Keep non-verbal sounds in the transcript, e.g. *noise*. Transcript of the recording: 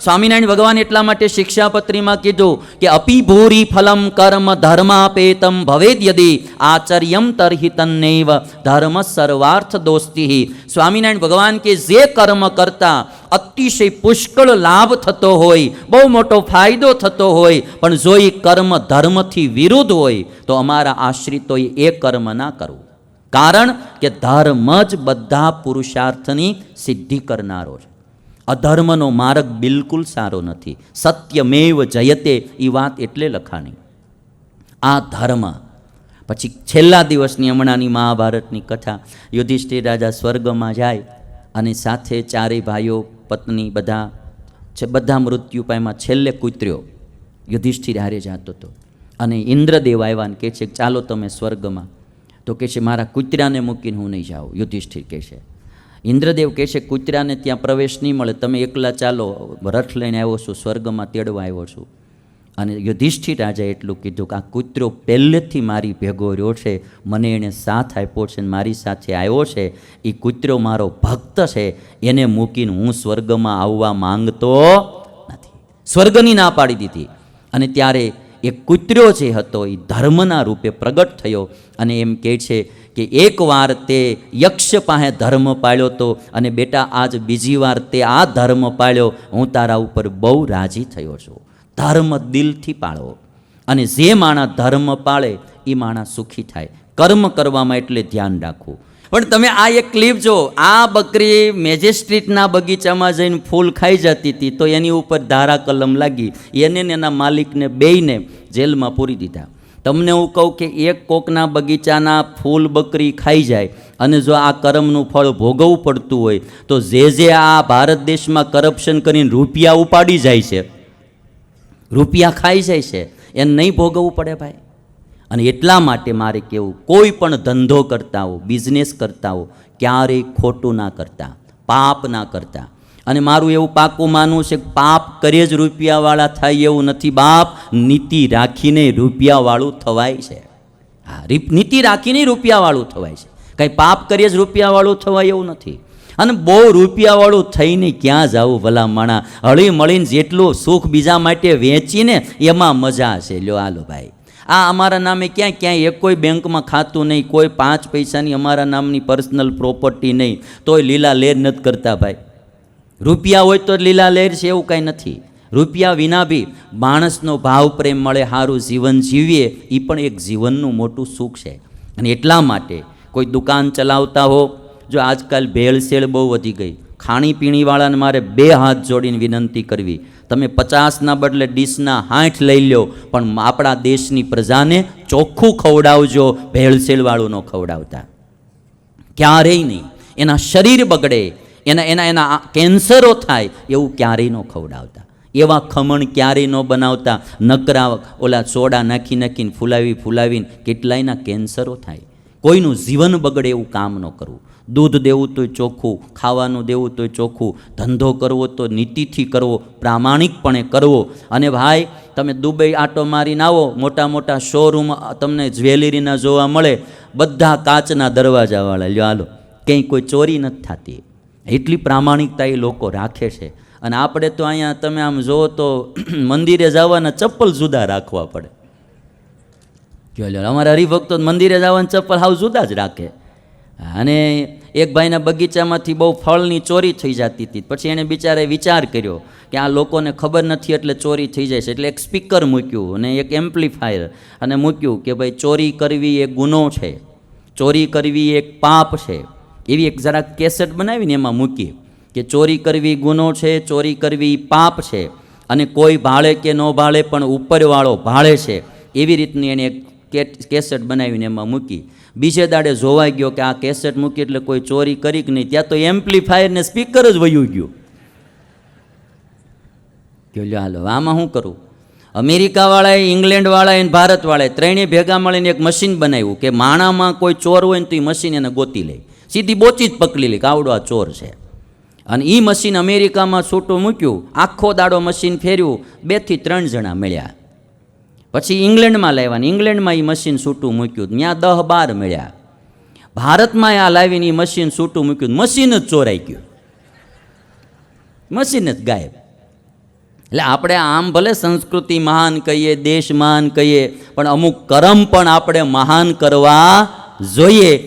સ્વામિનારાયણ ભગવાન એટલા માટે શિક્ષાપત્રીમાં કીધું કે અપી ભૂરી ફલમ કર્મ ધર્માપેતમ ભવેદ યદિ આચર્યમ તર્હિ તન્નૈવ. ધર્મ સર્વાર્થ દોસ્તી. સ્વામિનારાયણ ભગવાન કે જે કર્મ કરતા અતિશય પુષ્કળ લાભ થતો હોય, બહુ મોટો ફાયદો થતો હોય, પણ જો એ કર્મ ધર્મથી વિરુદ્ધ હોય, તો અમારા આશ્રિતોએ એ કર્મ ના કરવું. કારણ કે ધર્મ જ બધા પુરુષાર્થની સિદ્ધિ કરનારો છે. અધર્મનો માર્ગ બિલકુલ સારો નથી. સત્યમેવ જયતે એ વાત એટલે લખાણી. આ ધર્મ. પછી છેલ્લા દિવસની હમણાંની મહાભારતની કથા. યુધિષ્ઠિર રાજા સ્વર્ગમાં જાય અને સાથે ચારેય ભાઈઓ, પત્ની બધા, છે બધા મૃત્યુ પામ્યા. છેલ્લે કૂતર્યો. યુધિષ્ઠિર હારે જાતો હતો. અને ઇન્દ્રદેવ આવ્યા કહે છે ચાલો તમે સ્વર્ગમાં. તો કહે છે, મારા કૂતરાને મૂકીને હું નહીં જાઉં. યુધિષ્ઠિર કહે છે. ઇન્દ્રદેવ કહે છે, કૂતરાને ત્યાં પ્રવેશ નહીં મળે. તમે એકલા ચાલો. રથ લઈને આવ્યો છું, સ્વર્ગમાં તેડવા આવ્યો છું. અને યુધિષ્ઠિર રાજાએ એટલું કીધું કે, આ કૂતરો પહેલેથી મારી ભેગો રહ્યો છે. મને એણે સાથ આપ્યો છે અને મારી સાથે આવ્યો છે. એ કૂતરો મારો ભક્ત છે. એને મૂકીને હું સ્વર્ગમાં આવવા માંગતો નથી. સ્વર્ગની ના પાડી દીધી. અને ત્યારે એ કૂતરો જે હતો એ ધર્મના રૂપે પ્રગટ થયો અને એમ કહે છે કે એકવાર તે યક્ષ પાસે ધર્મ પાળ્યો તો અને બેટા આજ બીજી વાર તે આ ધર્મ પાળ્યો, હું તારા ઉપર બહુ રાજી થયો છું. ધર્મ દિલથી પાળો. અને જે માણસ ધર્મ પાળે, એ માણસ સુખી થાય. કર્મ કરવામાં એટલે ધ્યાન રાખવું. પણ તમે આ એક ક્લિપ જો, આ બકરી મેજેસ્ટ્રીટના બગીચામાં જઈને ફૂલ ખાઈ જતી હતી, તો એની ઉપર ધારા કલમ લાગી. એને એના માલિકને બેયને જેલમાં પૂરી દીધા. તમને હું કહું કે એક કોકના બગીચાના ફૂલ બકરી ખાઈ જાય અને જો આ કર્મનું ફળ ભોગવવું પડતું હોય, તો જે જે આ ભારત દેશમાં કરપ્શન કરીને રૂપિયા ઉપાડી જાય છે, રૂપિયા ખાઈ જાય છે, એને નહીં ભોગવવું પડે ભાઈ. અને એટલા માટે મારે કહેવું કોઈ પણ ધંધો કરતા હો બિઝનેસ કરતા હો, ક્યારેય ખોટું ના કરતા, પાપ ના કરતા. અને મારું એવું પાકું માનવું છે કે પાપ કરીએ જ રૂપિયાવાળા થાય એવું નથી. બાપ નીતિ રાખીને રૂપિયાવાળું થવાય છે. હા નીતિ રાખીને રૂપિયાવાળું થવાય છે. કંઈ પાપ કરીએ જ રૂપિયાવાળું થવાય એવું નથી. અને બહુ રૂપિયાવાળું થઈને ક્યાં જવું ભલા માણા? હળી મળીને જેટલું સુખ બીજા માટે વેચીને એમાં મજા છે. લ્યો, હાલો ભાઈ. આ અમારા નામે ક્યાં ક્યાંય એક કોઈ બેંકમાં ખાતું નહીં, કોઈ પાંચ પૈસાની અમારા નામની પર્સનલ પ્રોપર્ટી નહીં. તોય લીલા લેર નથી કરતા ભાઈ. રૂપિયા હોય તો લીલા લહેર છે એવું કાંઈ નથી. રૂપિયા વિના બી માણસનો ભાવ પ્રેમ મળે સારું જીવન જીવીએ એ પણ એક જીવનનું મોટું સુખ છે. અને એટલા માટે કોઈ દુકાન ચલાવતા હો, જો આજકાલ ભેળસેળ બહુ વધી ગઈ. ખાણીપીણીવાળાને મારે બે હાથ જોડીને વિનંતી કરવી. તમે પચાસના બદલે ડીશના હાઠ લઈ લ્યો, પણ આપણા દેશની પ્રજાને ચોખ્ખું ખવડાવજો, ભેળસેળવાળું ન ખવડાવતા. ક્યારેય નહીં. એના શરીર બગડે એના એના એના કેન્સરો થાય એવું ક્યારેય ન ખવડાવતા. એવા ખમણ ક્યારેય ન બનાવતા. નકરા ઓલા સોડા નાખી નાખીને ફૂલાવી ફૂલાવીને કેટલાયના કેન્સરો થાય. કોઈનું જીવન બગડે એવું કામ ન કરવું. દૂધ દેવું તોય ચોખ્ખું, ખાવાનું દેવું તોય ચોખ્ખું, ધંધો કરવો તો નીતિથી કરવો, પ્રામાણિકપણે કરવો. અને ભાઈ, તમે દુબઈ આટો મારીને આવો, મોટા મોટા શોરૂમ તમને જ્વેલરીના જોવા મળે. બધા કાચના દરવાજાવાળા, લ્યો હાલો. ક્યાંય કોઈ ચોરી નથી થતી. એટલી પ્રામાણિકતા એ લોકો રાખે છે. અને આપણે તો અહીંયા, તમે આમ જુઓ તો *clears throat* મંદિરે જવાના ચપ્પલ જુદા રાખવા પડે. અમારા હરિભક્તો મંદિરે જવાના ચપ્પલ હાવ જુદા જ રાખે. અને એક ભાઈના બગીચામાંથી બહુ ફળની ચોરી થઈ જતી હતી. પછી એણે બિચારે વિચાર કર્યો કે આ લોકોને ખબર નથી એટલે ચોરી થઈ જાય છે. એટલે એક સ્પીકર મૂક્યું અને એક એમ્પ્લીફાયર અને મૂક્યું કે ભાઈ ચોરી કરવી એ ગુનો છે. ચોરી કરવી એક પાપ છે. એવી એક જરાક કેસેટ બનાવીને એમાં મૂકી કે ચોરી કરવી ગુનો છે, ચોરી કરવી પાપ છે અને કોઈ ભાળે કે ન ભાળે પણ ઉપરવાળો ભાળે છે, એવી રીતની એને એક કેસેટ બનાવીને એમાં મૂકી. બીજે દાડે જોવાઈ ગયો કે આ કેસેટ મૂકી એટલે કોઈ ચોરી કરી કે નહીં. ત્યાં તો એમ્પ્લીફાયર ને સ્પીકર જ વયું ગયું. લ્યો, હાલો, આમાં શું કરું? અમેરિકાવાળાએ, ઇંગ્લેન્ડવાળાએ અને ભારતવાળાએ ત્રણેય ભેગા મળીને એક મશીન બનાવ્યું કે માણામાં કોઈ ચોર હોય ને તો એ મશીન એને ગોતી લે. સીધી બોચી જ પકડી લે કે આ ચોર છે. અને એ મશીન અમેરિકામાં છૂટું મૂક્યું. આખો દાડો મશીન ફેર્યું. બેથી ત્રણ જણા મળ્યા. પછી ઇંગ્લેન્ડમાં લાવ્યા ઇંગ્લેન્ડમાં એ મશીન છૂટું મૂક્યું. ત્યાં દહ બાર મળ્યા. ભારતમાં આ લાવીને એ મશીન છૂટું મૂક્યું. મશીન જ ચોરાઈ ગયું. મશીન જ ગાયબ. એટલે આપણે આમ ભલે સંસ્કૃતિ મહાન કહીએ, દેશ મહાન કહીએ, પણ અમુક કરમ પણ આપણે મહાન કરવા જોઈએ.